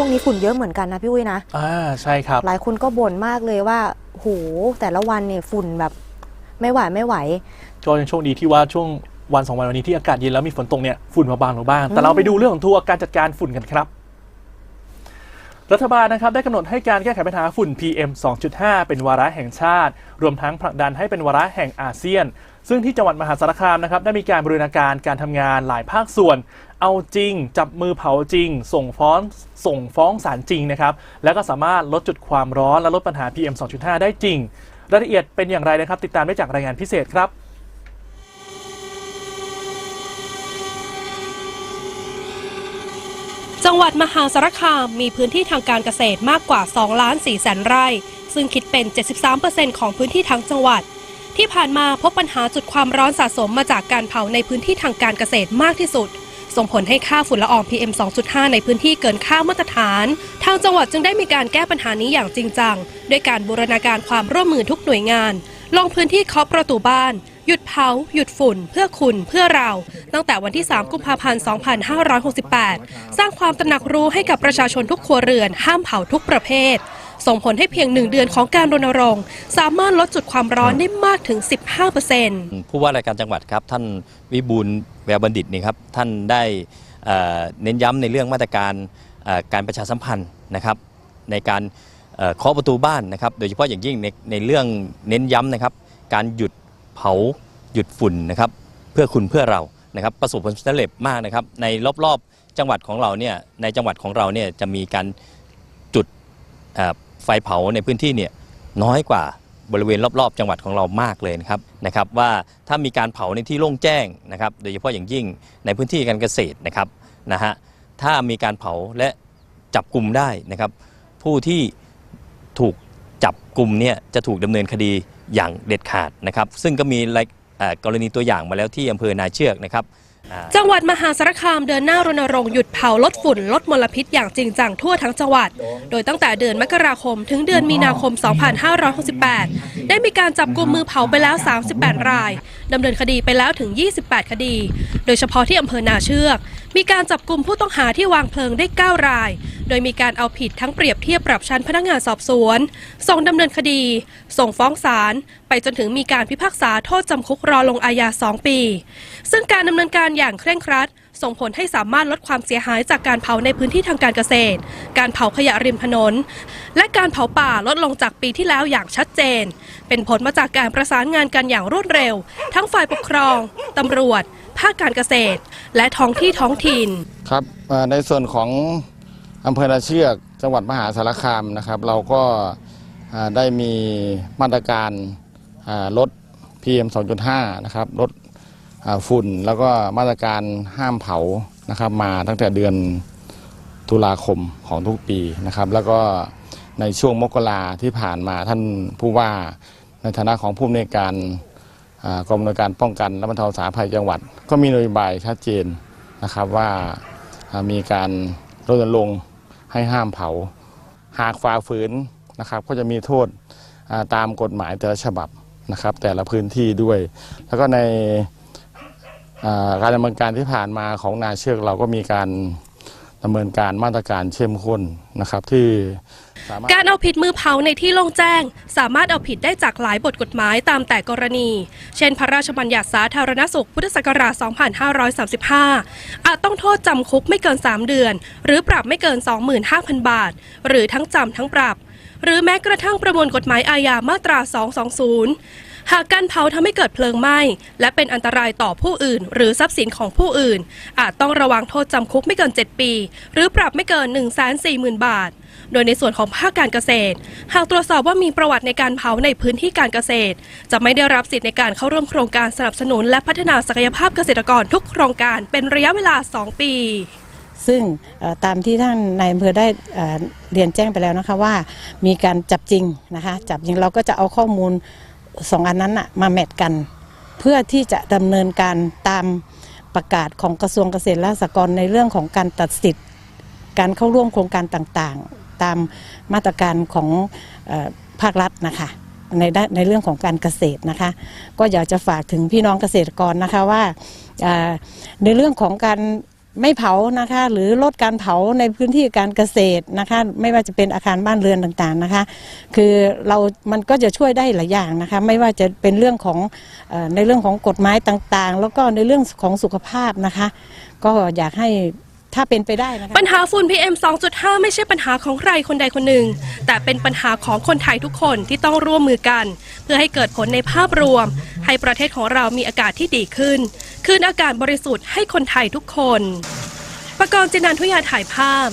ช่วงนี้ฝุ่นเยอะเหมือนกันนะพี่อุ้ยนะอ่าใช่ครับ หลายคนก็บ่นมากเลยว่าโหแต่ละวันเนี่ยฝุ่นแบบไม่ไหวไม่ไหวก็ยังโชคดีที่ว่าช่วงวันสองวันวันนี้ที่อากาศเย็นแล้วมีฝนตกเนี่ยฝุ่นมาบางลงบ้าง แต่เราไปดูเรื่องของทัวร์การจัดการฝุ่นกันครับ รัฐบาลนะครับได้กำหนดให้การแก้ไขปัญหาฝุ่น PM 2.5 เป็นวาระแห่งชาติ รวมทั้งผลักดันให้เป็นวาระแห่งอาเซียน ซึ่งที่จังหวัดมหาสารคามนะครับได้มีการบริการการทำงานหลายภาคส่วน เอาจริง จับมือเผาจริง ส่งฟ้องส่งฟ้องศาลจริงนะครับแล้วก็สามารถลดจุดความร้อนและลดปัญหา PM 2.5 ได้จริง รายละเอียดเป็นอย่างไรนะครับ ติดตามได้จากรายงานพิเศษครับจังหวัดมหาสารคามมีพื้นที่ทางการเกษตรมากกว่า 2 ล้าน4แสนไร่ ซึ่งคิดเป็น 73%ของพื้นที่ทั้งจังหวัด ที่ผ่านมาพบปัญหาจุดความร้อนสะสมมาจากการเผาในพื้นที่ทางการเกษตรมากที่สุด ส่งผลให้ค่าฝุ่นละออง PM 2.5 ในพื้นที่เกินค่ามาตรฐาน ทางจังหวัดจึงได้มีการแก้ปัญหานี้อย่างจริงจังด้วยการบูรณาการความร่วมมือทุกหน่วยงาน ลงพื้นที่เคาะประตูบ้านหยุดเผา หยุดฝุ่น เพื่อคุณ เพื่อเรา ตั้งแต่วันที่ 3 กุมภาพันธ์ 2568 สร้างความตระหนักรู้ให้กับประชาชนทุกครัวเรือน ห้ามเผาทุกประเภท ส่งผลให้เพียงหนึ่งเดือนของการรณรงค์ สามารถลดจุดความร้อนได้มากถึง 15%ผู้ว่าราชการจังหวัดครับ ท่านวิบูลแววบัณฑิตนี่ครับท่านได้เน้นย้ำในเรื่องมาตรการการประชาสัมพันธ์นะครับ ในการเคาะประตูบ้านนะครับ โดยเฉพาะอย่างยิ่งในในเรื่องเน้นย้ำนะครับ การหยุดเผาหยุดฝุ่นนะครับ เพื่อคุณเพื่อเรานะครับประสบผลสำเร็จมากนะครับ ในรอบๆจังหวัดของเราเนี่ยในจังหวัดของเราเนี่ยจะมีการจุด ไฟเผาในพื้นที่เนี่ยน้อยกว่าบริเวณรอบๆ จังหวัดของเรามากเลยนะครับนะครับ ว่าถ้ามีการเผาในที่โล่งแจ้งนะครับ โดยเฉพาะอย่างยิ่งในพื้นที่การเกษตรนะครับนะฮะถ้ามีการเผาและจับกลุ่มได้นะครับ ผู้ที่ถูกจับกลุ่มเนี่ยจะถูกดำเนินคดีอย่างเด็ดขาดนะครับ ซึ่งก็มีกรณีตัวอย่างมาแล้วที่อำเภอนาเชือกนะครับ จังหวัดมหาสารคามเดินหน้ารณรงค์หยุดเผาลดฝุ่นลดมลพิษอย่างจริงจังทั่วทั้งจังหวัด โดยตั้งแต่เดือนมกราคมถึงเดือนมีนาคม 2568 ได้มีการจับกลุ่มมือเผาไปแล้ว 38 รายดำเนินคดีไปแล้วถึง 28 คดี โดยเฉพาะที่อำเภอนาเชือก มีการจับกลุ่มผู้ต้องหาที่วางเพลิงได้ 9 ราย โดยมีการเอาผิดทั้งเปรียบเทียบปรับชั้นพนักงานสอบสวน ส่งดำเนินคดี ส่งฟ้องศาลไปจนถึงมีการพิพากษาโทษจำคุกรอลงอาญา 2 ปี ซึ่งการดำเนินการอย่างเคร่งครัด ส่งผลให้สามารถลดความเสียหายจากการเผาในพื้นที่ทางการเกษตร การเผาขยะริมถนน และการเผาป่าลดลงจากปีที่แล้วอย่างชัดเจน เป็นผลมาจากการประสานงานกันอย่างรวดเร็ว ทั้งฝ่ายปกครองตำรวจภาคการเกษตร และท้องที่ท้องถิ่น ครับเอ่อในส่วนของ อำเภอนาเชือกจังหวัดมหาสารคามนะครับ เราก็ได้มีมาตรการอ่าลด PM 2.5 นะครับลดฝุ่นแล้วก็มาตรการห้ามเผานะครับ มาตั้งแต่เดือนตุลาคมของทุกปีนะครับ แล้วก็ในช่วงมกราที่ผ่านมาท่านผู้ว่าในฐานะของผู้อำนวยการกรมอำนวยการป้องกันและบรรเทาสาธารณภัยจังหวัด ก็มีนโยบายชัดเจนนะครับว่ามีการ รณรงค์ให้ห้ามเผา หากฝ่าฝืนนะครับก็จะมีโทษตามกฎหมายแต่ละฉบับนะครับ แต่ละพื้นที่ด้วย แล้วก็ในการดำเนินการที่ผ่านมาของนาเชือกเราก็มีการ ดำเนินการมาตรการเข้มข้นนะครับที่การเอาผิดมือเผาในที่โล่งแจ้ง สามารถเอาผิดได้จากหลายบทกฎหมายตามแต่กรณี เช่น พระราชบัญญัติสาธารณสุขพุทธศักราช 2535 อาจต้องโทษจำคุกไม่เกิน 3 เดือน หรือปรับไม่เกิน 25,000 บาท หรือทั้งจำทั้งปรับ หรือแม้กระทั่งประมวลกฎหมายอาญามาตรา 220 หากการเผาทำให้เกิดเพลิงไหม้ และเป็นอันตรายต่อผู้อื่น หรือทรัพย์สินของผู้อื่น อาจต้องระวังโทษจำคุกไม่เกิน 7 ปี หรือปรับไม่เกิน 140,000 บาท โดยในส่วนของภาคการเกษตร หากตรวจสอบว่ามีประวัติในการเผาในพื้นที่การเกษตร จะไม่ได้รับสิทธิ์ในการเข้าร่วมโครงการสนับสนุน และพัฒนาศักยภาพเกษตรกรทุกโครงการเป็นระยะเวลา 2 ปี ซึ่งตามที่ท่านนายอำเภอได้เอ่อเรียนแจ้งไปแล้วนะคะว่า มีการจับจริงนะคะจับจริงเราก็จะเอาข้อมูล สองอันนั้นน่ะมาแมทกัน เพื่อที่จะดำเนินการตามประกาศของกระทรวงเกษตรและสหกรณ์ในเรื่องของการตัดสิทธิ์ การเข้าร่วมโครงการต่างๆ ตามมาตรการของออภาครัฐนะคะในในเรื่องของการเกษตรนะคะ ก็อยากจะฝากถึงพี่น้องเกษตรกรนะคะว่าในเรื่องของการ ไม่เผานะคะ หรือลดการเผาในพื้นที่การเกษตรนะคะ ไม่ว่าจะเป็นอาคารบ้านเรือนต่างๆนะคะ คือเรามันก็จะช่วยได้หลายอย่างนะคะ ไม่ว่าจะเป็นเรื่องของในเรื่องของกฎหมายต่างๆ แล้วก็ในเรื่องของสุขภาพนะคะ ก็อยากให้ถ้าเป็นไปได้นะคะปัญหาฝุ่น PM 2.5 ไม่ใช่ปัญหาของใครคนใดคนหนึ่ง แต่เป็นปัญหาของคนไทยทุกคนที่ต้องร่วมมือกัน เพื่อให้เกิดผลในภาพรวม ให้ประเทศของเรามีอากาศที่ดีขึ้น คืนอากาศบริสุทธิ์ให้คนไทยทุกคน ประกรณ์จินันทุยาถ่ายภาพ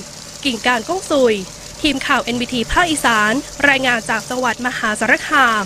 กิ่งการก้องซุย ทีมข่าว NBT ภาคอีสาน รายงานจากจังหวัดมหาสารคาม